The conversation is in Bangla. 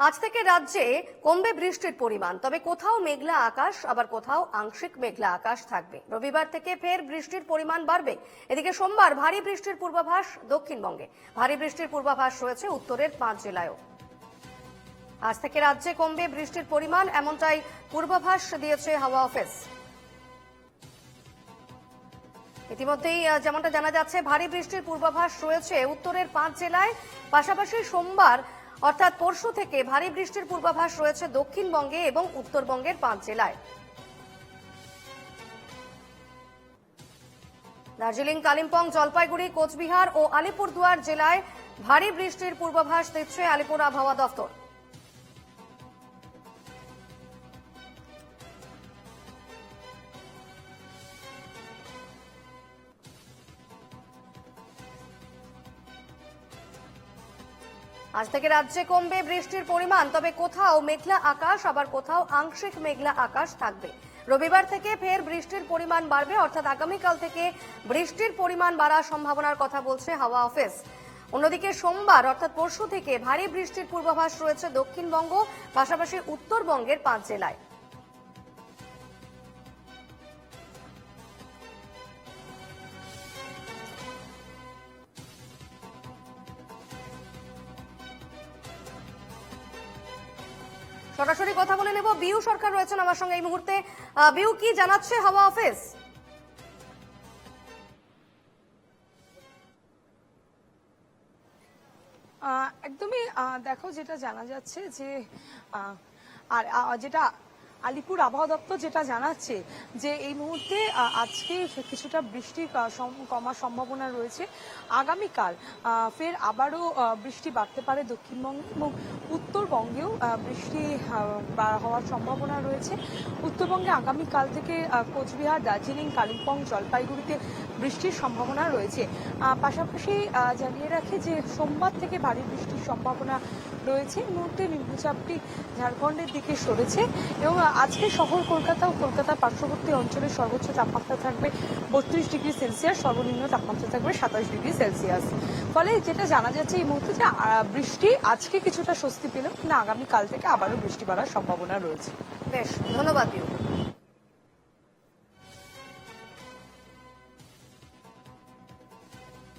আজ থেকে রাজ্যে কমবে বৃষ্টির পরিমাণ, তবে কোথাও মেঘলা আকাশ, আবার কোথাও আংশিক মেঘলা আকাশ থাকবে। রবিবার থেকে ফের বৃষ্টির পরিমাণ বাড়বে। এদিকে সোমবার ভারী বৃষ্টির পূর্বাভাস দক্ষিণবঙ্গে। ভারী বৃষ্টির পূর্বাভাস রয়েছে উত্তরের পাঁচ জেলায়ও। আজ থেকে রাজ্যে কমবে বৃষ্টির পরিমাণ, এমনটাই পূর্বাভাস দিয়েছে হাওয়া অফিস। ইতিমধ্যেই যেমনটা জানা যাচ্ছে, ভারী বৃষ্টির পূর্বাভাস রয়েছে উত্তরের পাঁচ জেলায়। পাশাপাশি সোমবার অর্থাৎ পরশু থেকে ভারী বৃষ্টির পূর্বাভাস রয়েছে দক্ষিণবঙ্গে এবং উত্তরবঙ্গের পাঁচ জেলায়। দার্জিলিং, কালিম্পং, জলপাইগুড়ি, কোচবিহার ও আলিপুরদুয়ার জেলায় ভারী বৃষ্টির পূর্বাভাস দিচ্ছে আলিপুর আবহাওয়া দফতর আজ থেকে রাজ্যে কমবে বৃষ্টির পরিমাণ, তবে কোথাও মেঘলা আকাশ, আবার কোথাও আংশিক মেঘলা আকাশ থাকবে। রবিবার থেকে ফের বৃষ্টির পরিমাণ বাড়বে, অর্থাৎ আগামীকাল থেকে বৃষ্টির পরিমাণ বাড়ার সম্ভাবনার কথা বলছে হাওয়া অফিস। অন্যদিকে সোমবার, অর্থাৎ পরশু থেকে ভারী বৃষ্টির পূর্বাভাস রয়েছে দক্ষিণবঙ্গ, পাশাপাশি উত্তরবঙ্গের পাঁচ জেলায়। সরাসরি কথা বলে নেব। বিউ সরকার রয়েছেন আমার সঙ্গে এই মুহূর্তে। বিউ, কি জানাচ্ছে হাওয়া অফিস? একদমই দেখো, যেটা জানা যাচ্ছে যে আর যেটা আলিপুর আবহাওয়া দপ্তর যেটা জানাচ্ছে যে এই মুহূর্তে আজকে কিছুটা সম- কমার সম্ভাবনা রয়েছে। আগামীকাল ফের আবারও বৃষ্টি বাড়তে পারে দক্ষিণবঙ্গে এবং উত্তরবঙ্গেও বৃষ্টি হওয়ার সম্ভাবনা রয়েছে। উত্তরবঙ্গে আগামীকাল থেকে কোচবিহার, দার্জিলিং, কালিম্পং, জলপাইগুড়িতে বৃষ্টির সম্ভাবনা রয়েছে। পাশাপাশি জানিয়ে রাখি যে সোমবার থেকে ভারী বৃষ্টির সম্ভাবনা রয়েছে। এই মুহূর্তে নিম্নচাপটি ঝাড়খণ্ডের দিকে সরেছে এবং আজকে শহর কলকাতা ও কলকাতার পার্শ্ববর্তী অঞ্চলের সর্বোচ্চ তাপমাত্রা থাকবে বত্রিশ ডিগ্রি সেলসিয়াস, সর্বনিম্ন তাপমাত্রা থাকবে সাতাশ ডিগ্রি সেলসিয়াস। ফলে যেটা জানা যাচ্ছে এই মুহূর্তে যে বৃষ্টি আজকে কিছুটা স্বস্তি পেলেও কিন্তু আগামীকাল থেকে আবারও বৃষ্টি বাড়ার সম্ভাবনা রয়েছে। বেশ, ধন্যবাদ